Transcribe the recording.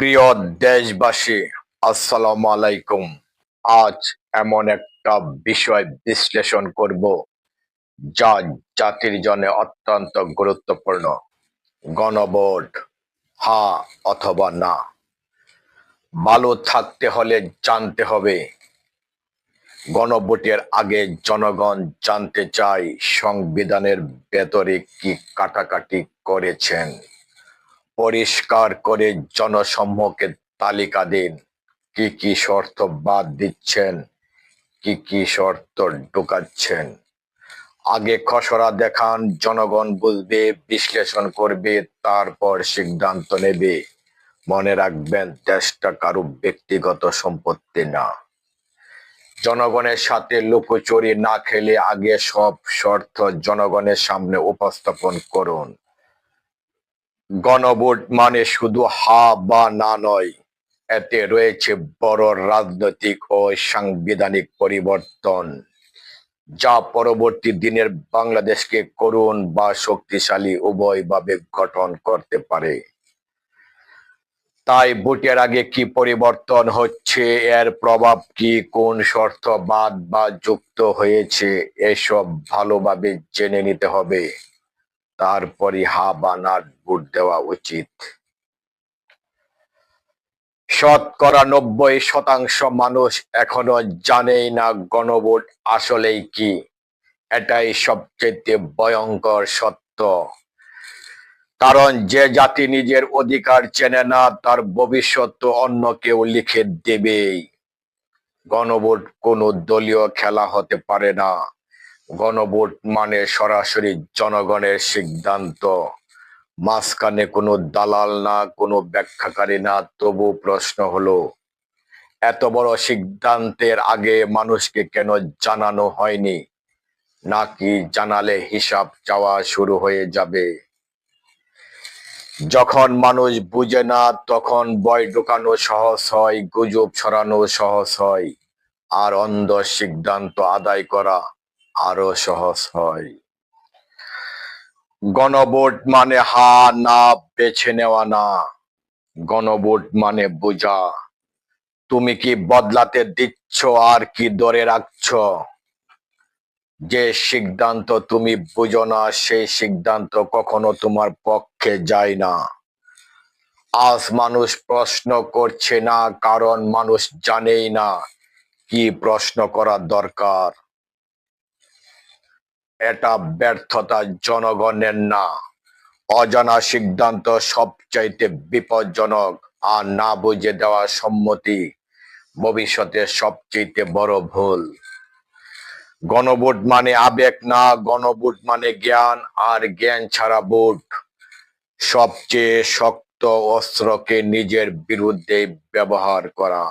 প্রিয় দেশবাসী, আসসালামু আলাইকুম। আজ এমন একটা বিষয় বিশ্লেষণ করব, যা জাতির জন্য অত্যন্ত গুরুত্বপূর্ণ। গণভোট, হা অথবা না। ভালো থাকতে হলে জানতে হবে। গণভোটের আগে জনগণ জানতে চায় সংবিধানের ভেতরে কি কাটাকাটি করেছেন। পরিষ্কার করে জনসম্মুখে তালিকা দিন। কি কি শর্ত বাদ দিচ্ছেন? কি কি শর্ত ঢুকাচ্ছেন? আগে খসড়া দেখান, জনগণ বুঝবে বিশ্লেষণ করবে, তারপর সিদ্ধান্ত নেবে। মনে রাখবেন, দেশটা কারও ব্যক্তিগত সম্পত্তি না। জনগণের সাথে লুকোচুরি না খেলে আগে সব শর্ত জনগণের সামনে উপস্থাপন করুন। গণভোট মানে শুধু হা বা না নয়, এতে রয়েছে বড় রাজনৈতিক ও সাংবিধানিক পরিবর্তন, যা পরবর্তী দিনের বাংলাদেশকে করুণ বা শক্তিশালী উভয়ভাবে গঠন করতে পারে। তাই ভোটের আগে কি পরিবর্তন হচ্ছে, এর প্রভাব কি, কোন শর্ত বাদ বা যুক্ত হয়েছে, এসব ভালোভাবে জেনে নিতে হবে। তারপরই হা বা না ভোট দেওয়া উচিত। শতকরা নব্বই শতাংশ মানুষ এখনও জানেই না গণভোট আসলেই কি। এটাই সবচেয়ে ভয়ঙ্কর সত্য। কারণ যে জাতি নিজের অধিকার চেনে না, তার ভবিষ্যৎ অন্য কেউ লিখে দেবেই। গণভোট কোনো দলীয় খেলা হতে পারে না। গণভোট মানে সরাসরি জনগণের সিদ্ধান্ত। মাঝখানে কোনো দালাল না, কোনো ব্যাখ্যাকারী না, তবু প্রশ্ন হলো, এত বড় সিদ্ধান্তের আগে মানুষকে কেন জানানো হয়নি? নাকি জানালে হিসাব চাওয়া শুরু হয়ে যাবে? যখন মানুষ বুঝে না, তখন বয় ঢোকানো সহজ হয়, গুজব ছড়ানো সহজ হয়, আর অন্ধ সিদ্ধান্ত আদায় করা আরও সহজ হয়। গণভোট মানে হা, না, বেছে নেওয়া না। গণভোট মানে বোঝা। তুমি কি বদলাতে দিচ্ছ আর কি ধরে রাখছ? যে সিদ্ধান্ত তুমি বুঝো না, সেই সিদ্ধান্ত কখনো তোমার পক্ষে যায় না। আজ মানুষ প্রশ্ন করছে না, কারণ মানুষ জানেই না কি প্রশ্ন করা দরকার। এটা ব্যর্থতা জনগণের না। অজানা সিদ্ধান্ত সবচাইতে বিপজ্জনক আর না বুঝে দেওয়া সম্মতি ভবিষ্যতে সবচেয়ে বড় ভুল। গণভোট মানে আবেগ না, গণভোট মানে জ্ঞান আর জ্ঞান ছাড়া ভোট। সবচেয়ে শক্ত অস্ত্রকে নিজের বিরুদ্ধে ব্যবহার করা।